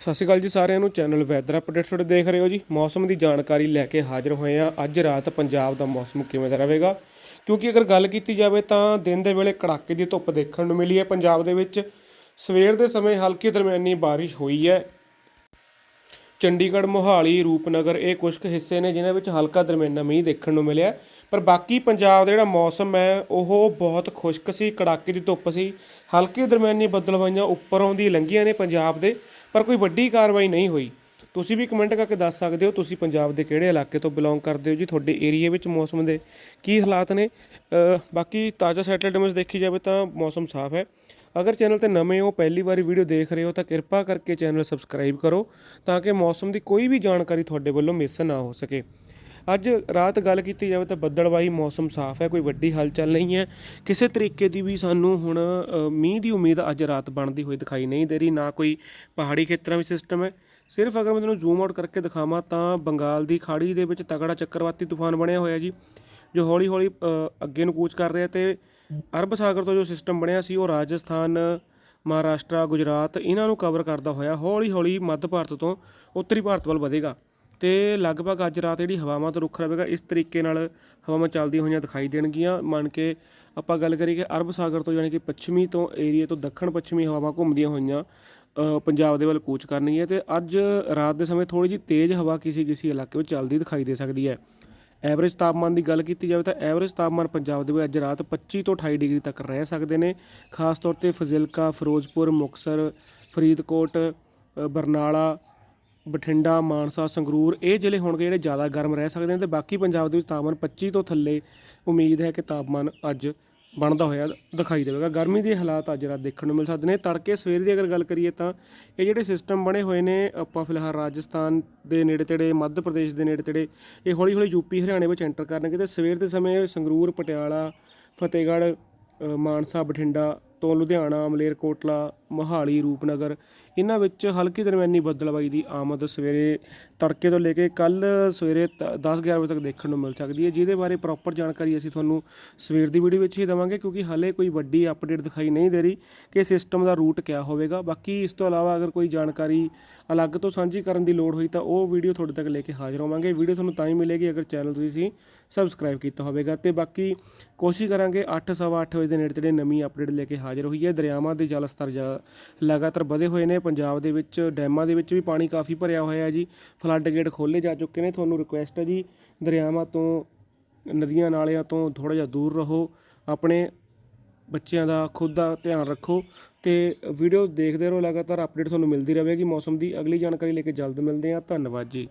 ਸਤਿ ਸ਼੍ਰੀ ਅਕਾਲ ਜੀ ਸਾਰਿਆਂ ਨੂੰ। ਚੈਨਲ ਵੈਦਰ ਅਪਡੇਟਸ ਤੁਹਾਡੇ ਦੇਖ ਰਹੇ ਹੋ ਜੀ। ਮੌਸਮ ਦੀ ਜਾਣਕਾਰੀ ਲੈ ਕੇ ਹਾਜ਼ਰ ਹੋਏ ਆ ਅੱਜ ਰਾਤ ਪੰਜਾਬ ਦਾ ਮੌਸਮ ਕਿਵੇਂ ਦਾ ਰਹੇਗਾ? ਕਿਉਂਕਿ ਅਗਰ ਗੱਲ ਕੀਤੀ ਜਾਵੇ ਤਾਂ ਦਿਨ ਦੇ ਵੇਲੇ ਕੜਾਕੇ ਦੀ ਧੁੱਪ ਦੇਖਣ ਨੂੰ ਮਿਲੀ ਹੈ। ਪੰਜਾਬ ਦੇ ਵਿੱਚ ਸਵੇਰ ਦੇ ਸਮੇਂ ਹਲਕੀ ਦਰਮਿਆਨੀ ਬਾਰਿਸ਼ ਹੋਈ ਹੈ। ਚੰਡੀਗੜ੍ਹ, ਮੋਹਾਲੀ, ਰੂਪਨਗਰ ਇਹ ਕੁਝ ਕੁ ਹਿੱਸੇ ਨੇ ਜਿਨ੍ਹਾਂ ਵਿੱਚ ਹਲਕਾ ਦਰਮਿਆਨਾ ਮੀਂਹ ਦੇਖਣ ਨੂੰ ਮਿਲਿਆ। ਪਰ ਬਾਕੀ ਪੰਜਾਬ ਦਾ ਜਿਹੜਾ ਮੌਸਮ ਹੈ, ਉਹ ਬਹੁਤ ਖੁਸ਼ਕ ਸੀ। ਕੜਾਕੇ ਦੀ ਧੁੱਪ ਸੀ। ਹਲਕੀ ਦਰਮਿਆਨੀ ਬੱਦਲਵਾਈਆਂ ਉੱਪਰੋਂ ਦੀ ਲੰਘੀਆਂ ਨੇ ਪੰਜਾਬ ਦੇ। ਪਰ ਕੋਈ ਵੱਡੀ ਕਾਰਵਾਈ ਨਹੀਂ ਹੋਈ। ਤੁਸੀਂ ਵੀ ਕਮੈਂਟ ਕਰਕੇ ਦੱਸ ਸਕਦੇ ਹੋ, ਤੁਸੀਂ ਪੰਜਾਬ ਦੇ ਕਿਹੜੇ ਇਲਾਕੇ ਤੋਂ ਬਿਲੋਂਗ ਕਰਦੇ ਹੋ ਜੀ? ਤੁਹਾਡੇ ਏਰੀਆ ਵਿੱਚ ਮੌਸਮ ਦੇ ਕੀ ਹਾਲਾਤ ਨੇ? ਬਾਕੀ ਤਾਜ਼ਾ ਸੈਟਲਾਈਟ ਇਮੇਜ ਦੇਖੀ ਜਾਵੇ ਤਾਂ ਮੌਸਮ ਸਾਫ਼ ਹੈ। ਅਗਰ ਚੈਨਲ ਤੇ ਨਵੇਂ ਹੋ, ਪਹਿਲੀ ਵਾਰੀ ਵੀਡੀਓ ਦੇਖ ਰਹੇ ਹੋ, ਤਾਂ ਕਿਰਪਾ ਕਰਕੇ ਚੈਨਲ ਸਬਸਕ੍ਰਾਈਬ ਕਰੋ ਤਾਂ ਕਿ ਮੌਸਮ ਦੀ ਕੋਈ ਵੀ ਜਾਣਕਾਰੀ ਤੁਹਾਡੇ ਵੱਲੋਂ ਮਿਸ ਨਾ ਹੋ ਸਕੇ। ਅੱਜ ਰਾਤ ਗੱਲ ਕੀਤੀ ਜਾਵੇ ਤਾਂ ਬੱਦਲਵਾਈ ਮੌਸਮ ਸਾਫ਼ ਹੈ, ਕੋਈ ਵੱਡੀ ਹਲਚਲ ਨਹੀਂ ਹੈ। ਕਿਸੇ ਤਰੀਕੇ ਦੀ ਵੀ ਸਾਨੂੰ ਹੁਣ ਮੀਂਹ ਦੀ ਉਮੀਦ ਅੱਜ ਰਾਤ ਬਣਦੀ ਹੋਈ ਦਿਖਾਈ ਨਹੀਂ ਦੇ ਰਹੀ, ਨਾ ਕੋਈ ਪਹਾੜੀ ਖੇਤਰਾਂ ਵਿੱਚ ਸਿਸਟਮ ਹੈ। ਸਿਰਫ ਅਗਰ ਮੈਂ ਤੁਹਾਨੂੰ ਜ਼ੂਮ ਆਊਟ ਕਰਕੇ ਦਿਖਾਵਾਂ ਤਾਂ ਬੰਗਾਲ ਦੀ ਖਾੜੀ ਦੇ ਵਿੱਚ ਤਗੜਾ ਚੱਕਰਵਾਤੀ ਤੂਫਾਨ ਬਣਿਆ ਹੋਇਆ ਜੀ, ਜੋ ਹੌਲੀ ਹੌਲੀ ਅੱਗੇ ਨੂੰ ਕੂਚ ਕਰ ਰਿਹਾ ਤੇ ਅਰਬ ਸਾਗਰ ਤੋਂ ਜੋ ਸਿਸਟਮ ਬਣਿਆ ਸੀ, ਉਹ ਰਾਜਸਥਾਨ, ਮਹਾਰਾਸ਼ਟਰ, ਗੁਜਰਾਤ, ਇਹਨਾਂ ਨੂੰ ਕਵਰ ਕਰਦਾ ਹੋਇਆ ਹੌਲੀ ਹੌਲੀ ਮੱਧ ਭਾਰਤ ਤੋਂ ਉੱਤਰੀ ਭਾਰਤ ਵੱਲ ਵਧੇਗਾ। ਤੇ ਲਗਭਗ ਅੱਜ ਰਾਤ ਜਿਹੜੀ ਹਵਾਵਾਂ ਤੋਂ ਰੁੱਖ ਰਹੇਗਾ ਇਸ ਤਰੀਕੇ ਨਾਲ ਹਵਾਵਾਂ ਚੱਲਦੀਆਂ ਹੋਈਆਂ ਦਿਖਾਈ ਦੇਣਗੀਆਂ। ਮੰਨ ਕੇ ਆਪਾਂ ਗੱਲ ਕਰੀਏ ਕਿ ਅਰਬ ਸਾਗਰ ਤੋਂ ਯਾਨੀ ਕਿ ਪੱਛਮੀ ਤੋਂ ਏਰੀਏ ਤੋਂ ਦੱਖਣ ਪੱਛਮੀ ਹਵਾਵਾਂ ਘੁੰਮਦੀਆਂ ਹੋਈਆਂ ਪੰਜਾਬ ਦੇ ਵੱਲ ਕੂਚ ਕਰਨੀ ਹੈ ਤੇ ਅੱਜ ਰਾਤ ਦੇ ਸਮੇਂ ਥੋੜੀ ਜਿਹੀ ਤੇਜ਼ ਹਵਾ ਕਿਸੇ ਕਿਸੇ ਇਲਾਕੇ ਵਿੱਚ ਚੱਲਦੀ ਦਿਖਾਈ ਦੇ ਸਕਦੀ ਹੈ। ਐਵਰੇਜ ਤਾਪਮਾਨ ਦੀ ਗੱਲ ਕੀਤੀ ਜਾਵੇ ਤਾਂ ਐਵਰੇਜ ਤਾਪਮਾਨ ਪੰਜਾਬ ਦੇ ਵਿੱਚ ਅੱਜ ਰਾਤ 25 ਤੋਂ 28 ਡਿਗਰੀ ਤੱਕ ਰਹਿ ਸਕਦੇ ਨੇ। ਖਾਸ ਤੌਰ ਤੇ ਫਜ਼ਿਲਕਾ, ਫਿਰੋਜ਼ਪੁਰ ਮੁਕਸਰ ਫਰੀਦਕੋਟ ਬਰਨਾਲਾ ਬਠਿੰਡਾ, ਮਾਨਸਾ, ਸੰਗਰੂਰ, ਇਹ ਜ਼ਿਲ੍ਹੇ ਹੋਣਗੇ ਜਿਹੜੇ ਜ਼ਿਆਦਾ ਗਰਮ ਰਹਿ ਸਕਦੇ ਨੇ ਤੇ ਬਾਕੀ ਪੰਜਾਬ ਦੇ ਵਿੱਚ ਤਾਪਮਾਨ 25 ਤੋਂ ਥੱਲੇ ਉਮੀਦ ਹੈ ਕਿ ਤਾਪਮਾਨ ਅੱਜ ਬਣਦਾ ਹੋਇਆ ਦਿਖਾਈ ਦੇਵੇਗਾ। ਗਰਮੀ ਦੇ ਹਾਲਾਤ ਅੱਜ ਰਾਤ ਦੇਖਣ ਨੂੰ ਮਿਲ ਸਕਦੇ ਨੇ। ਤੜਕੇ ਸਵੇਰ ਦੀ ਅਗਰ ਗੱਲ ਕਰੀਏ ਤਾਂ ਇਹ ਜਿਹੜੇ ਸਿਸਟਮ ਬਣੇ ਹੋਏ ਨੇ, ਆਪਾਂ ਫਿਲਹਾਲ ਰਾਜਸਥਾਨ ਦੇ ਨੇੜੇ ਤੇੜੇ, ਮੱਧ ਪ੍ਰਦੇਸ਼ ਦੇ ਨੇੜੇ ਤੇੜੇ, ਇਹ ਹੌਲੀ ਹੌਲੀ ਯੂਪੀ ਹਰਿਆਣੇ ਵਿੱਚ ਐਂਟਰ ਕਰਨਗੇ ਤੇ ਸਵੇਰ ਦੇ ਸਮੇਂ ਸੰਗਰੂਰ, ਪਟਿਆਲਾ, ਫਤਿਹਗੜ੍ਹ ਮਾਨਸਾ, ਬਠਿੰਡਾ, ਤੋਂ ਲੁਧਿਆਣਾ, ਮਲੇਰਕੋਟਲਾ ਮੋਹਾਲੀ, ਰੂਪਨਗਰ, ਇਹਨਾਂ ਵਿੱਚ ਹਲਕੀ ਦਰਮਿਆਨੀ ਬੱਦਲਵਾਈ ਦੀ ਆਮਦ ਸਵੇਰੇ ਤੜਕੇ ਤੋਂ ਲੈ ਕੇ ਕੱਲ ਸਵੇਰੇ 10-11 ਵਜੇ ਤੱਕ ਦੇਖਣ ਨੂੰ ਮਿਲ ਸਕਦੀ ਹੈ। ਜਿਹਦੇ ਬਾਰੇ ਪ੍ਰੋਪਰ ਜਾਣਕਾਰੀ ਅਸੀਂ ਤੁਹਾਨੂੰ ਸਵੇਰ ਦੀ ਵੀਡੀਓ ਵਿੱਚ ਹੀ ਦੇਵਾਂਗੇ, ਕਿਉਂਕਿ ਹਾਲੇ ਕੋਈ ਵੱਡੀ ਅਪਡੇਟ ਦਿਖਾਈ ਨਹੀਂ ਦੇ ਰਹੀ ਕਿ ਸਿਸਟਮ ਦਾ ਰੂਟ ਕਿਆ ਹੋਵੇਗਾ। ਬਾਕੀ ਇਸ ਤੋਂ ਇਲਾਵਾ ਅਗਰ ਕੋਈ ਜਾਣਕਾਰੀ ਅਲੱਗ ਤੋਂ ਸਾਂਝੀ ਕਰਨ ਦੀ ਲੋੜ ਹੋਈ ਤਾਂ ਉਹ ਵੀਡੀਓ ਤੁਹਾਡੇ ਤੱਕ ਲੈ ਕੇ ਹਾਜ਼ਰ ਹੋਵਾਂਗੇ। ਵੀਡੀਓ ਤੁਹਾਨੂੰ ਤਾਂ ਹੀ ਮਿਲੇਗੀ ਅਗਰ ਚੈਨਲ ਤੁਸੀਂ ਸਬਸਕ੍ਰਾਈਬ ਕੀਤਾ ਹੋਵੇਗਾ। ਤੇ ਬਾਕੀ ਕੋਸ਼ਿਸ਼ ਕਰਾਂਗੇ 8:30 ਵਜੇ ਦੇ ਨੇੜੇ ਤੇੜੇ ਨਵੀਂ ਅਪਡੇਟ ਲੈ ਕੇ ਹਾਜ਼ਰ ਹੋਈ ਹੈ ਦਰਿਆਵਾਂ ਦੇ ਜਲ ਸਤਰ ਲਗਾਤਾਰ ਵਧੇ ਹੋਏ ਨੇ। ਪੰਜਾਬ ਦੇ ਵਿੱਚ ਡੈਮਾਂ ਦੇ ਵਿੱਚ ਵੀ ਪਾਣੀ ਕਾਫੀ ਭਰਿਆ ਹੋਇਆ ਹੈ ਜੀ। ਫਲੱਡ ਗੇਟ ਖੋਲੇ ਜਾ ਚੁੱਕੇ ਨੇ। ਤੁਹਾਨੂੰ ਰਿਕੁਐਸਟ ਹੈ ਜੀ, ਦਰਿਆਵਾਂ ਤੋਂ, ਨਦੀਆਂ ਨਾਲਿਆਂ ਤੋਂ ਥੋੜਾ ਜਿਹਾ ਦੂਰ ਰਹੋ। ਆਪਣੇ ਬੱਚਿਆਂ ਦਾ ਖੁਦ ਦਾ ਧਿਆਨ ਰੱਖੋ ਤੇ ਵੀਡੀਓ ਦੇਖਦੇ ਰਹੋ। ਲਗਾਤਾਰ ਅਪਡੇਟ ਤੁਹਾਨੂੰ ਮਿਲਦੀ ਰਹੇਗੀ ਮੌਸਮ ਦੀ। ਅਗਲੀ ਜਾਣਕਾਰੀ ਲੈ ਕੇ ਜਲਦ ਮਿਲਦੇ ਹਾਂ। ਧੰਨਵਾਦ ਜੀ।